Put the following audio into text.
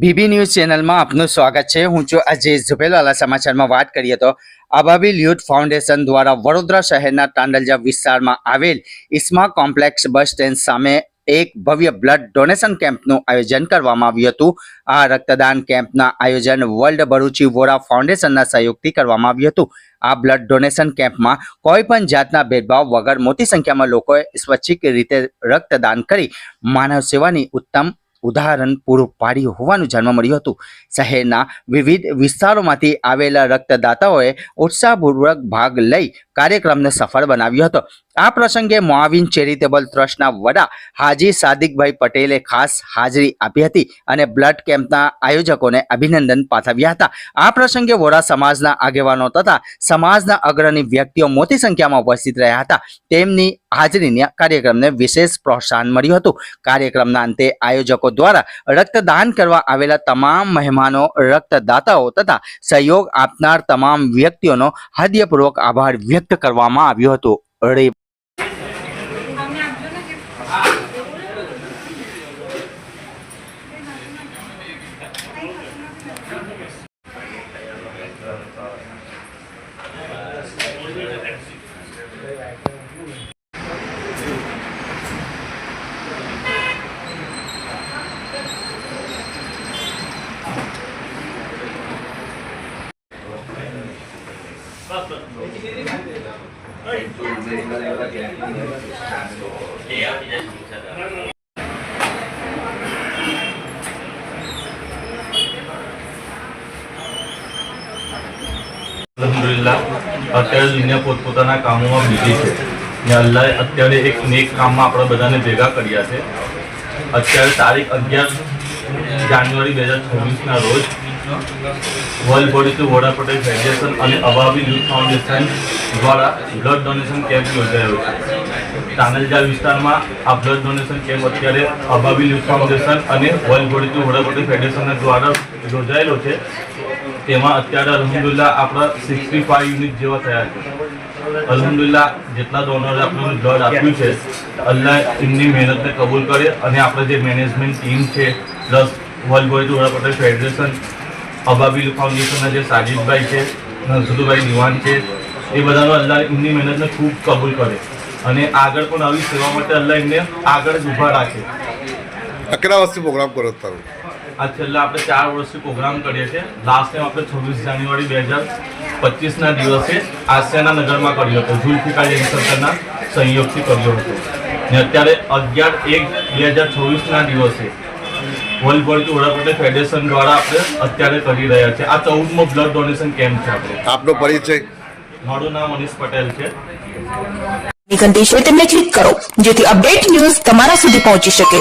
BB news ચેનલમાં આપનું સ્વાગત છે. હું છું અજય ઝુબેલવાલા સમાચારમાં વાત કરીએ તો અબાબિલ યુથ ફાઉન્ડેશન દ્વારા વડોદરા શહેરના તાંડલજા વિસ્તારમાં આવેલ ઇસ્મા કોમ્પ્લેક્સ બસ સ્ટેન્ડ સામે એક ભવ્ય બ્લડ ડોનેશન કેમ્પનું આયોજન કરવામાં આવ્યું હતું. આ રક્તદાન કેમ્પના આયોજન વર્લ્ડ બરુચી વોરા ફાઉન્ડેશનના સહયોગથી કરવામાં આવ્યું હતું. આ બ્લડ ડોનેશન કેમ્પમાં કોઈ પણ જાતના ભેદભાવ વગર મોટી સંખ્યામાં લોકોએ સ્વૈચ્છિક રીતે રક્તદાન કરી માનવ સેવાની ઉત્તમ ઉદાહરણ પૂરું પાડ્યું હોવાનું જાણવા મળ્યું હતું. શહેરના વિવિધ વિસ્તારોમાંથી આવેલા રક્તદાતાઓએ ઉત્સાહપૂર્વક ભાગ લઈ કાર્યક્રમને સફળ બનાવ્યો હતો. આ પ્રસંગે મોઆવિન ચેરિટેબલ ટ્રસ્ટના વડા હાજી સાદિકભાઈ પટેલે ખાસ હાજરી આપી હતી અને બ્લડ કેમ્પના આયોજકોને અભિનંદન પાઠવ્યા હતા. આ પ્રસંગે વોરા સમાજના આગેવાનો તથા સમાજના અગ્રણી વ્યક્તિઓ મોટી સંખ્યામાં ઉપસ્થિત રહ્યા હતા. તેમની હાજરીને કાર્યક્રમને વિશેષ પ્રોત્સાહન મળ્યું હતું. કાર્યક્રમના અંતે આયોજકો દ્વારા રક્તદાન કરવા આવેલા તમામ મહેમાનો, રક્તદાતાઓ તથા સહયોગ આપનાર તમામ વ્યક્તિઓનો હૃદયપૂર્વક આભાર વ્યક્ત કરવામાં આવ્યો હતો. અત્યારે દુનિયા પોતપોતાના કામોમાં બીજી છે. ને અલ્લાહે અત્યારે એક નેક કામમાં આપણે બધાને ભેગા કર્યા છે. અત્યારે તારીખ અગિયાર જાન્યુઆરી બે હજાર છવ્વીસના રોજ વર્લ્ડ બોડી ટુ વોડા પટેલ ફેડરેશન અને અબાબી યુથ ફાઉન્ડેશન દ્વારા બ્લડ ડોનેશન કેમ્પ યોજાયો છે. તાનલજા વિસ્તારમાં આ બ્લડ ડોનેશન કેમ્પ અત્યારે અબાબી યુથ ફાઉન્ડેશન અને વર્લ્ડ બોડી ટુ વોડા પટેલ ફેડરેશન દ્વારા યોજાયેલો છે. તેમાં અત્યારે અલહમદુલ્લા આપણા સિક્સટી ફાઈવ યુનિટ જેવા થયા છે. અલહમદુલ્લા જેટલા ડોનરે આપણને બ્લડ આપ્યું છે, અલ્લાહ એમની મહેનતને કબૂલ કરે અને આપણે જે મેનેજમેન્ટ ટીમ છે પ્લસ વર્લ્ડ બોડી વડા પટેલ ફેડરેશન અબાબીલ ફાઉન્ડેશનના જે સાજિદભાઈ છે નસરુભાઈ દિવાન છે એ બધાનો અલ્લાહ એમની મહેનતને ખૂબ કબૂલ કરે. અને આગળ પણ આવી સેવા માટે અલ્લાહ એમને આગળ જ ઊભા રાખે. કેટલા વર્ષથી પ્રોગ્રામ કરો તારો? આ છેલ્લા આપણે ચાર વર્ષથી પ્રોગ્રામ કરીએ છીએ. લાસ્ટ ટાઈમ આપણે છવ્વીસ જાન્યુઆરી બે હજાર પચીસના દિવસે આસિયાના નગરમાં કર્યો હતો. જૈન સરકારના સંયોગથી કર્યો હતો. ને અત્યારે અગિયાર એક બે હજાર છવ્વીસના દિવસે વર્લ્ડ બોડી વડાપ્રધાન ફેડરેશન દ્વારા આપણે અત્યારે કરી રહ્યા છે. આ ચૌદમો બ્લડ ડોનેશન કેમ્પ છે આપણે. આપનો પરિચય? મારું નામ મનીષ પટેલ છે. ઘંટી છે તેમને ક્લિક કરો જેથી અપડેટ ન્યૂઝ તમારા સુધી પહોંચી શકે.